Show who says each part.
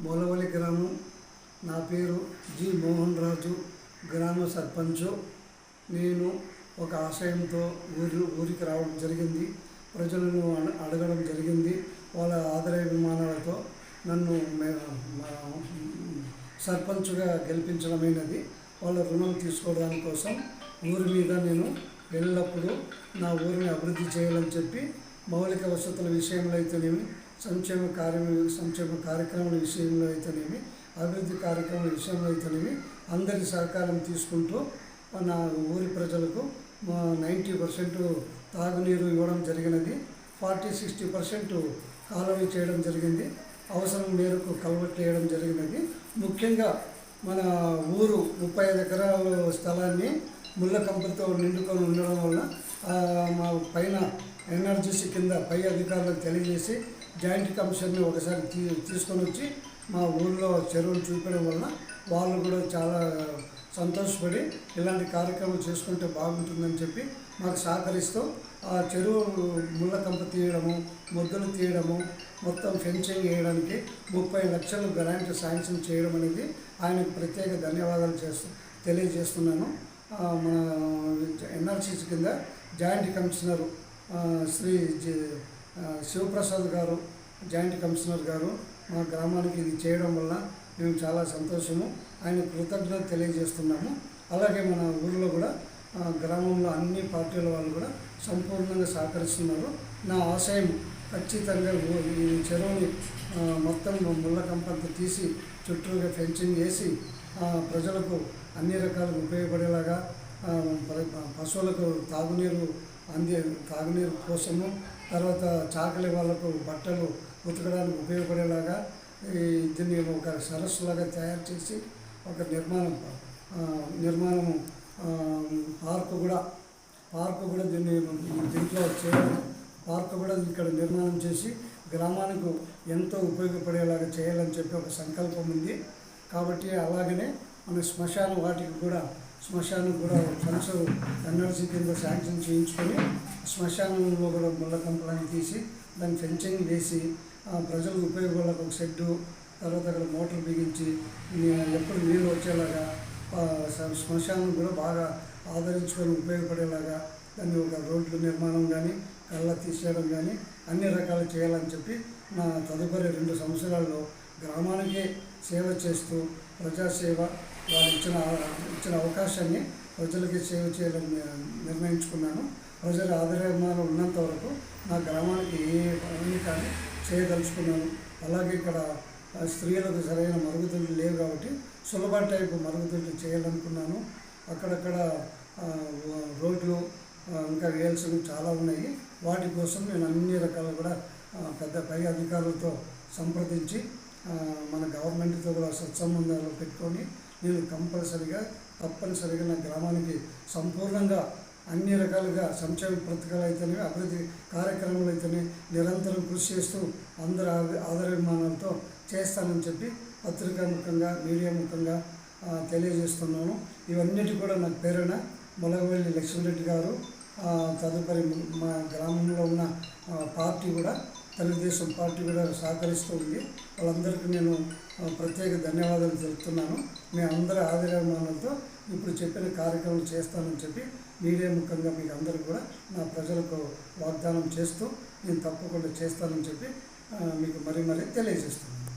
Speaker 1: మూలవల్లి గ్రామం. నా పేరు జి మోహన్ రాజు. గ్రామ సర్పంచ్. నేను ఒక ఆశయంతో ఊరి ఊరికి రావడం జరిగింది. ప్రజలను అడ- అడగడం జరిగింది. వాళ్ళ ఆదరాభిమానాలతో నన్ను మే- సర్పంచ్గా గెలిపించడమైనది. వాళ్ళ రుణం తీసుకోవడానికి కోసం ఊరి మీద నేను ఎల్లప్పుడూ నా ఊరిని అభివృద్ధి చేయాలని చెప్పి మౌలిక వసతుల విషయంలో అయితేనేమి సంక్షేమ కార్య సంక్షేమ కార్యక్రమాల విషయంలో అయితేనేమి అభివృద్ధి కార్యక్రమాల విషయంలో అయితేనేమి అందరి సహకారం తీసుకుంటూ నా ఊరి ప్రజలకు నైంటీ పర్సెంట్ తాగునీరు ఇవ్వడం జరిగినది. ఫార్టీ సిక్స్టీ పర్సెంట్ కాలువ చేయడం జరిగింది. అవసరం మేరకు కల్వర్ట్ వేయడం జరిగినది. ముఖ్యంగా మన ఊరు ముప్పై ఐదు ఎకరాల స్థలాన్ని ముళ్ళ కంపలతో నిండుకొని ఉండడం వల్ల మా పైన ఎన్ఆర్జీసీ కింద పై అధికారులకు తెలియజేసి జాయింట్ కమిషన్ని ఒకసారి తీ తీసుకొని వచ్చి మా ఊళ్ళో చెరువులు చూపడం వలన వాళ్ళు కూడా చాలా సంతోషపడి ఇలాంటి కార్యక్రమాలు చేసుకుంటే బాగుంటుందని చెప్పి మాకు సహకరిస్తూ ఆ చెరువు ముళ్ళ కంప తీయడము ముద్దలు తీయడము మొత్తం ఫెన్సింగ్ వేయడానికి ముప్పై లక్షలు గ్రాంట్ శాంక్షన్ చేయడం అనేది ఆయనకు ప్రత్యేక ధన్యవాదాలు చేస్తూ తెలియజేస్తున్నాను. మన ఎన్ఆర్సీసీ కింద జాయింట్ కమిషనర్ శ్రీ శివప్రసాద్ గారు జాయింట్ కమిషనర్ గారు మా గ్రామానికి ఇది చేయడం వల్ల మేము చాలా సంతోషము. ఆయన కృతజ్ఞత తెలియజేస్తున్నాము. అలాగే మన ఊరిలో కూడా గ్రామంలో అన్ని పార్టీల వాళ్ళు కూడా సంపూర్ణంగా సహకరిస్తున్నారు. నా ఆశయం ఖచ్చితంగా ఈ చెరువుని మొత్తం ముళ్ళకంపంత తీసి చుట్టూగా ఫెన్సింగ్ వేసి ప్రజలకు అన్ని రకాలుగా ఉపయోగపడేలాగా ప- పశువులకు తాగునీరు అందే తాగునీరు కోసము తర్వాత చాకలి వాళ్ళకు బట్టలు ఉతకడానికి ఉపయోగపడేలాగా ఈ దీన్ని ఒక సరస్సులాగా తయారు చేసి ఒక నిర్మాణం నిర్మాణము పార్కు కూడా పార్కు కూడా దీన్ని దీంట్లో చేయాలి. పార్కు కూడా ఇక్కడ నిర్మాణం చేసి గ్రామానికి ఎంతో ఉపయోగపడేలాగా చేయాలని చెప్పి ఒక సంకల్పం ఉంది. కాబట్టి అలాగనే మన శ్మశాన వాటికి కూడా శ్మశానం కూడా ఫండ్స్ ఎన్ఆర్సీ కింద శాంక్షన్ చేయించుకొని శ్మశానంలో కూడా ముళ్ళ కంపలని తీసి దాన్ని ఫెన్సింగ్ వేసి ఆ, ప్రజలకు ఉపయోగపడేలాగా ఒక షెడ్డు తర్వాత అక్కడ మోటార్ బిగించి ఎప్పుడు నీళ్ళు వచ్చేలాగా శ్మశానం కూడా బాగా ఆదరించుకొని ఉపయోగపడేలాగా దాన్ని ఒక రోడ్లు నిర్మాణం కానీ కళ్ళ తీసేయడం కానీ అన్ని రకాలు చేయాలని చెప్పి నా తదుపరి రెండు సంవత్సరాల్లో గ్రామానికే సేవ చేస్తూ ప్రజాసేవ వాళ్ళు ఇచ్చిన ఇచ్చిన అవకాశాన్ని ప్రజలకి సేవ చేయాలని నిర్ణయించుకున్నాను. ప్రజల ఆదరణలో ఉన్నంత వరకు నా గ్రామానికి ఏ పని కానీ చేయదలుచుకున్నాను. అలాగే ఇక్కడ స్త్రీలకు సరైన మరుగుదొడ్లు లేవు కాబట్టి సులభ టైపు మరుగుదొడ్లు చేయాలనుకున్నాను. అక్కడక్కడ రోడ్లు ఇంకా వేయాల్సినవి చాలా ఉన్నాయి. వాటి కోసం నేను అన్ని రకాలు కూడా పెద్ద పై అధికారులతో సంప్రదించి మన గవర్నమెంట్తో కూడా సత్సంబంధాలు పెట్టుకొని నేను కంపల్సరిగా తప్పనిసరిగా నా గ్రామానికి సంపూర్ణంగా అన్ని రకాలుగా సంక్షేమ పథకాలు అయితేనే అభివృద్ధి కార్యక్రమాలు అయితేనే నిరంతరం కృషి చేస్తూ అందరి ఆద- ఆదరాభిమానాలతో చేస్తానని చెప్పి పత్రికా ముఖంగా మీడియా ముఖంగా తెలియజేస్తున్నాను. ఇవన్నిటి కూడా నాకు ప్రేరణ మొలగవల్లి లక్ష్మీరెడ్డి గారు. తదుపరి మా గ్రామంలో ఉన్న పార్టీ కూడా తెలుగుదేశం పార్టీ కూడా సహకరిస్తూ ఉంది. వాళ్ళందరికీ నేను ప్రత్యేక ధన్యవాదాలు తెలుపుతున్నాను. మీ అందరి ఆదరాభిమానాలతో ఇప్పుడు చెప్పిన కార్యక్రమం చేస్తానని చెప్పి మీడియా ముఖంగా మీకు అందరూ కూడా నా ప్రజలకు వాగ్దానం చేస్తూ నేను తప్పకుండా చేస్తానని చెప్పి మీకు మరీ మరీ తెలియజేస్తున్నాను.